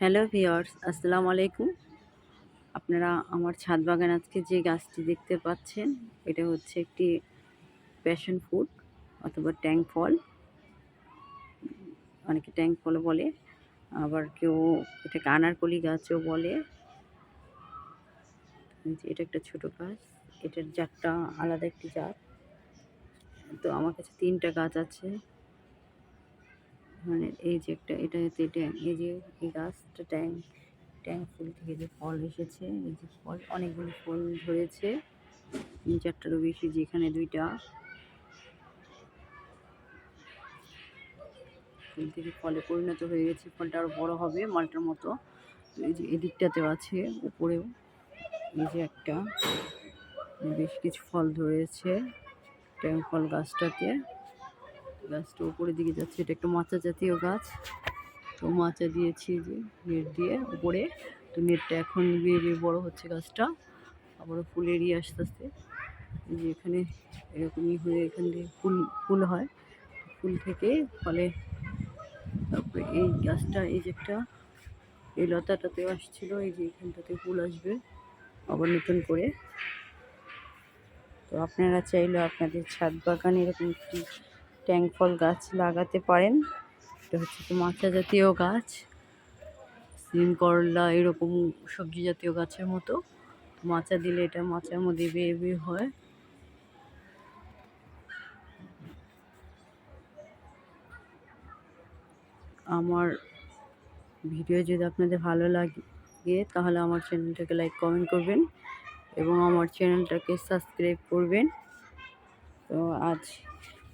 Hello viewers আসসালামু আলাইকুম। আপনারা আমার ছাদ বাগান আজকে যে গাছটি দেখতে পাচ্ছেন, এটা হচ্ছে একটি প্যাশন ফুড অথবা ট্যাঙ্ক ফল। অনেকে ট্যাঙ্ক ফল বলে, আবার কেউ এটাকে আনারকলি গাছও বলে। এটা একটা ছোট গাছ, এটার জাতটা আলাদা একটি জাত। তো আমার কাছে তিনটা গাছ আছে। মানে এই যে একটা, এটা হচ্ছে ট্যাং, এই যে এই গাছটা ট্যাং ট্যাং ফুল থেকে যে ফল এসেছে, এই যে ফল, অনেকগুলো ফুল ধরেছে, তিন চারটারও বেশি, যেখানে দুইটা। ফুল থেকে ফলে পরিণত হয়ে গেছে, ফলটা আরও বড় হবে মালটার মতো। এই যে এদিকটাতেও আছে, উপরেও। এই যে একটা, বেশ কিছু ফল ধরেছে ট্যাং ফল গাছটাতে। গাছটা উপরের দিকে যাচ্ছে। এটা একটা মাচা জাতীয় গাছ। তো মাচা দিয়েছি যে নেট দিয়ে উপরে। তো নেটটা এখন বিয়ে বিয়ে বড়ো হচ্ছে গাছটা। আবারও ফুলেরই আস্তে আস্তে যে এখানে এরকমই হয়ে এখান দিয়ে ফুল ফুল হয়। ফুল থেকে ফলে তারপরে এই গাছটা, এই যে একটা, এই লতাটাতেও আসছিল, এই যে এখানটাতে ফুল আসবে। আবার নতুন করে। তো আপনারা চাইলে আপনাদের ছাদ বাগানে এরকম একটি ট্যাঙ্ক ফল গাছ লাগাতে পারেন। এটা হচ্ছে তো মাচা জাতীয় গাছ, সিম করলা, এরকম সবজি জাতীয় গাছের মতো। মাচা দিলে এটা মাচার মধ্যে বেয়ে বেয়ে হয়। আমার ভিডিও যদি আপনাদের ভালো লাগে, তাহলে আমার চ্যানেলটাকে লাইক, কমেন্ট করবেন এবং আমার চ্যানেলটাকে সাবস্ক্রাইব করবেন। তো আজ